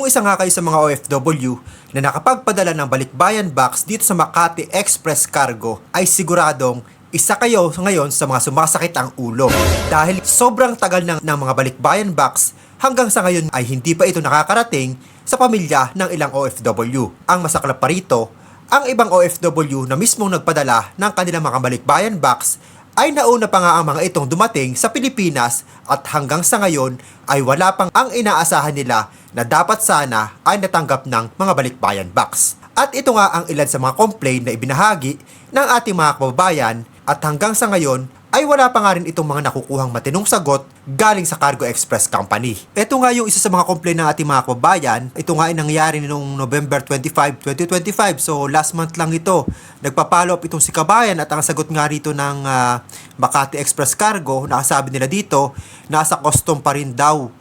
Kung isa nga kayo sa mga OFW na nakapagpadala ng balikbayan box dito sa Makati Express Cargo ay siguradong isa kayo ngayon sa mga sumasakit ang ulo. Dahil sobrang tagal ng, ng mga balikbayan box hanggang sa ngayon ay hindi pa ito nakakarating sa pamilya ng ilang OFW. Ang masaklap pa rito, ang ibang OFW na mismong nagpadala ng kanilang mga balikbayan box ay nauna pa nga ang mga itong dumating sa Pilipinas at hanggang sa ngayon ay wala pang ang inaasahan nila na dapat sana ay natanggap ng mga balikbayan box. At ito nga ang ilan sa mga complaint na ibinahagi ng ating mga kababayan at hanggang sa ngayon ay wala pa nga rin itong mga nakukuhang matinong sagot galing sa Cargo Express Company. Ito nga yung isa sa mga complaint ng ating mga kababayan. Ito nga ay nangyari noong November 25, 2025. So last month lang ito. Nagpa-follow up itong si Kabayan at ang sagot nga rito ng ah, Makati Express Cargo, nakasabi nila dito, nasa custom pa rin daw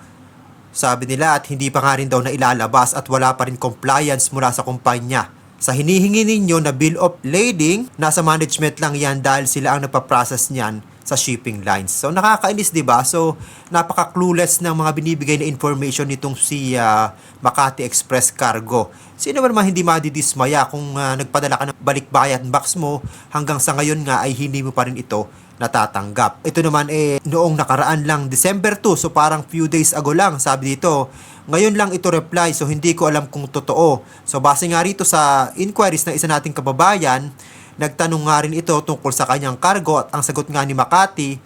sabi nila at hindi pa nga rin daw na ilalabas at wala pa rin compliance mula sa kumpanya. Sa hinihingi ninyo na bill of lading, nasa management lang yan dahil sila ang nagpa-process niyan sa shipping lines. So nakakainis 'di ba? So napaka-clueless ng mga binibigay na information nitong si ah, Makati Express Cargo. Sino man hindi madidismaya kung ah, nagpadala ka ng balikbayan box mo hanggang sa ngayon nga ay hindi mo pa rin ito natatanggap. Ito naman eh noong nakaraan lang December 2 so parang few days ago lang sabi dito ngayon lang ito reply so hindi ko alam kung totoo. So base nga rito sa inquiries ng isa nating kababayan nagtanong nga rin ito tungkol sa kanyang cargo at ang sagot nga ni Makati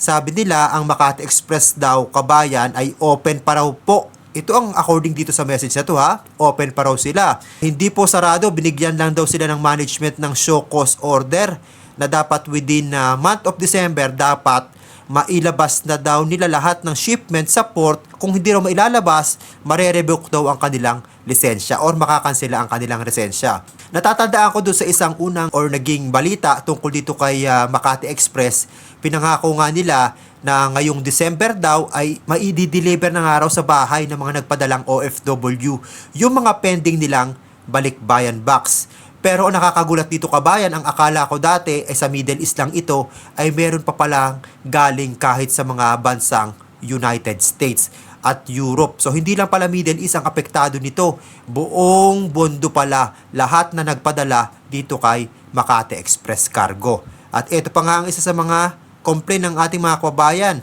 sabi nila ang Makati Express daw kabayan ay open pa raw po ito ang according dito sa message na to ha. Open pa raw sila. Hindi po sarado, binigyan lang daw sila ng management ng show cause order na dapat within uh, month of December dapat mailabas na daw nila lahat ng shipment sa port. Kung hindi raw mailalabas, marerevoke daw ang kanilang lisensya or makakansela ang kanilang lisensya. Natatandaan ko doon sa isang unang or naging balita tungkol dito kay uh, Makati Express. Pinangako nga nila na ngayong December daw ay maidi-deliver ng araw sa bahay ng mga nagpadalang OFW yung mga pending nilang balikbayan box. Pero ang nakakagulat dito kabayan, ang akala ko dati ay sa Middle East lang ito ay meron pa palang galing kahit sa mga bansang United States at Europe. So hindi lang pala Middle East ang apektado nito. Buong bondo pala lahat na nagpadala dito kay Makati Express Cargo. At ito pa nga ang isa sa mga complaint ng ating mga kababayan.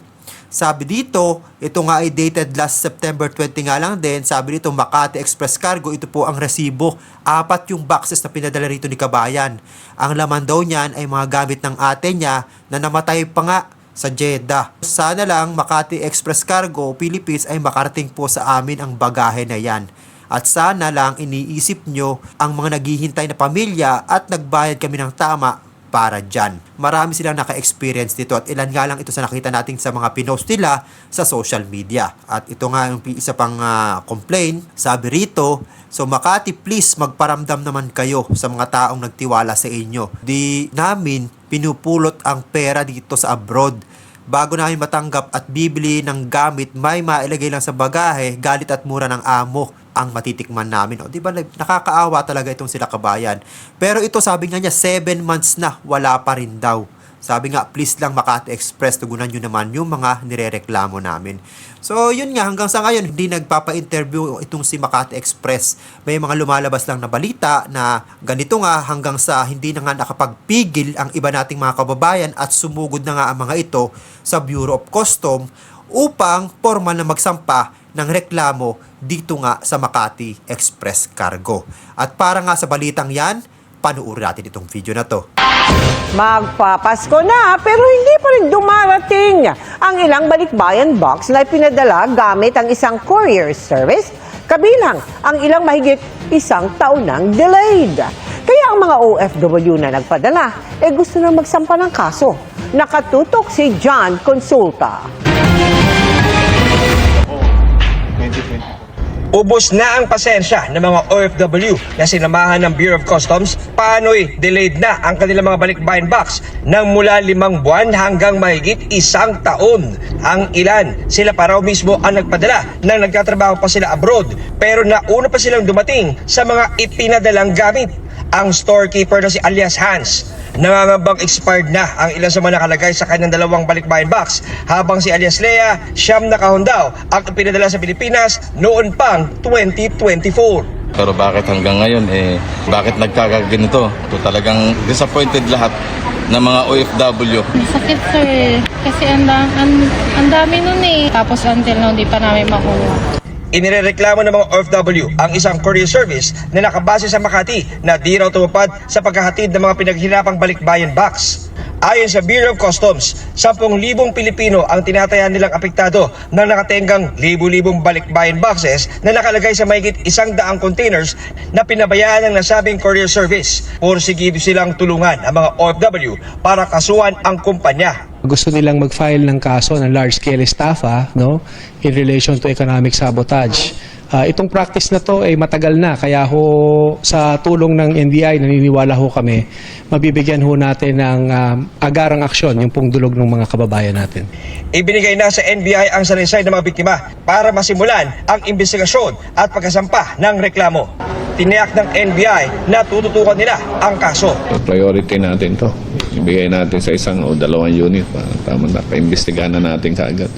Sabi dito, ito nga ay dated last September 20 nga lang din. Sabi dito, Makati Express Cargo, ito po ang resibo. Apat yung boxes na pinadala rito ni Kabayan. Ang laman daw niyan ay mga gamit ng ate niya na namatay pa nga sa Jeddah. Sana lang Makati Express Cargo Philippines ay makarating po sa amin ang bagahe na yan. At sana lang iniisip nyo ang mga naghihintay na pamilya at nagbayad kami ng tama para dyan. Marami silang naka-experience dito at ilan nga lang ito sa nakita natin sa mga pinost nila sa social media. At ito nga yung isa pang ah, complaint, sabi rito, So Makati, please magparamdam naman kayo sa mga taong nagtiwala sa inyo. Di namin pinupulot ang pera dito sa abroad. Bago namin matanggap at bibili ng gamit, may mailagay lang sa bagahe, galit at mura ng amo ang matitikman namin. O, di ba, nakakaawa talaga itong sila kabayan. Pero ito, sabi nga niya, 7 months na, wala pa rin daw. Sabi nga, please lang Makati Express, tugunan nyo naman yung mga nirereklamo namin. So, yun nga, hanggang sa ngayon, hindi nagpapa-interview itong si Makati Express. May mga lumalabas lang na balita na ganito nga hanggang sa hindi na nga nakapagpigil ang iba nating mga kababayan at sumugod na nga ang mga ito sa Bureau of Custom upang formal na magsampa ng reklamo dito nga sa Makati Express Cargo. At para nga sa balitang yan, panuorin natin itong video na to. Magpapasko na pero hindi pa rin dumarating ang ilang balikbayan box na pinadala gamit ang isang courier service kabilang ang ilang mahigit isang taon nang delayed. Kaya ang mga OFW na nagpadala eh gusto na magsampa ng kaso. Nakatutok si John Consulta. Ubos na ang pasensya ng mga OFW na sinamahan ng Bureau of Customs paano'y delayed na ang kanilang mga balikbayan box ng mula limang buwan hanggang mahigit isang taon. Ang ilan, sila pa raw mismo ang nagpadala nang nagtatrabaho pa sila abroad pero nauna pa silang dumating sa mga ipinadalang gamit. Ang storekeeper na si alias Hans. Nangangambang expired na ang ilan sa mga nakalagay sa kanyang dalawang balikbayan box habang si alias Lea siyam na kahon daw ang pinadala sa Pilipinas noon pang 2024. Pero bakit hanggang ngayon, eh, bakit nagkakaganito? So, talagang disappointed lahat ng mga OFW. Sakit sir, kasi ang, ang, ang dami nun eh. Tapos until now, di pa namin makuha. Inireklamo ng mga OFW ang isang courier service na nakabase sa Makati na di raw tumupad sa paghahatid ng mga pinaghirapang balikbayan box. Ayon sa Bureau of Customs, 10,000 Pilipino ang tinatayan nilang apektado ng nakatenggang libu-libong balikbayan boxes na nakalagay sa mahigit isang daang containers na pinabayaan ng nasabing courier service. Porsigib silang tulungan ang mga OFW para kasuhan ang kumpanya. Gusto nilang mag-file ng kaso ng large-scale estafa no, in relation to economic sabotage. Ah, itong practice na to ay matagal na kaya ho sa tulong ng NBI naniniwala ho kami mabibigyan ho natin ng um, agarang aksyon yung pong dulog ng mga kababayan natin. Ibinigay na sa NBI ang salaysay ng mga biktima para masimulan ang investigasyon at pagkasampa ng reklamo. Tiniyak ng NBI na tututukan nila ang kaso. priority natin to. Ibigay natin sa isang o dalawang unit. pa tama na, paimbestigahan na natin kaagad.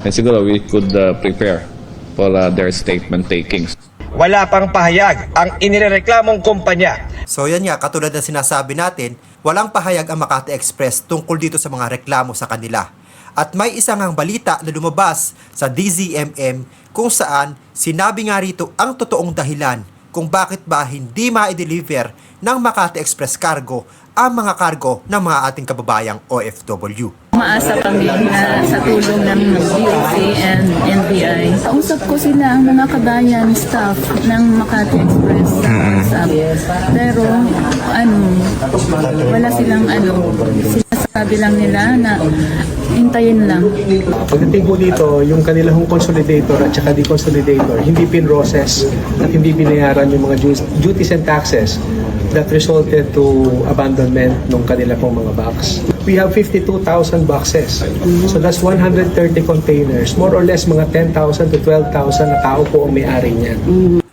And siguro we could uh, prepare for uh, their statement takings. Wala pang pahayag ang inireklamong kumpanya. So yan nga, katulad ng sinasabi natin, walang pahayag ang Makati Express tungkol dito sa mga reklamo sa kanila. At may isang ang balita na lumabas sa DZMM kung saan sinabi nga rito ang totoong dahilan kung bakit ba hindi ma-deliver ng Makati Express Cargo ang mga cargo ng mga ating kababayang OFW. Maasa kami na sa tulong ng DOC and NBI. Kausap ko sila ang mga kabayan staff ng Makati Express sa WhatsApp. Pero ano, wala silang ano, sinasabi lang nila na hintayin lang. Pagdating po dito, yung kanilang consolidator at saka deconsolidator, hindi pinroses at hindi binayaran yung mga duties and taxes that resulted to abandonment ng kanila pong mga box. We have 52,000 boxes. So that's 130 containers. More or less mga 10,000 to 12,000 na tao po ang may-ari niyan.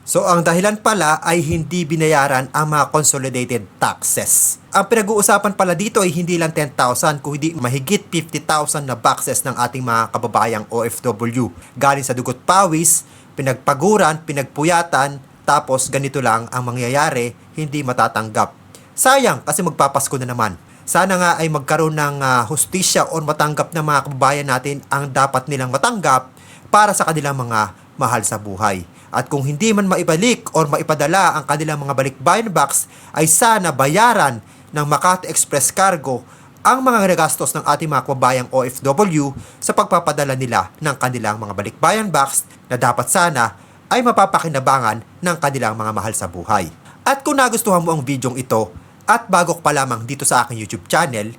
So ang dahilan pala ay hindi binayaran ang mga consolidated taxes. Ang pinag-uusapan pala dito ay hindi lang 10,000 kundi mahigit 50,000 na boxes ng ating mga kababayang OFW. Galing sa dugot pawis, pinagpaguran, pinagpuyatan, tapos ganito lang ang mangyayari, hindi matatanggap. Sayang kasi magpapasko na naman. Sana nga ay magkaroon ng ah, hustisya o matanggap ng mga kababayan natin ang dapat nilang matanggap para sa kanilang mga mahal sa buhay. At kung hindi man maibalik or maipadala ang kanilang mga balikbayan box, ay sana bayaran ng Makati Express Cargo ang mga nagastos ng ating mga kababayang OFW sa pagpapadala nila ng kanilang mga balikbayan box na dapat sana ay mapapakinabangan ng kanilang mga mahal sa buhay. At kung nagustuhan mo ang videong ito at bago ka pa lamang dito sa aking YouTube channel,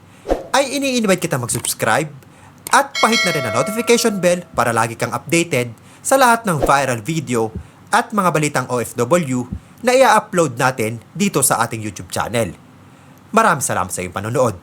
ay ini-invite kita mag-subscribe at pahit na rin ang notification bell para lagi kang updated sa lahat ng viral video at mga balitang OFW na i-upload natin dito sa ating YouTube channel. Maraming salamat sa iyong panonood.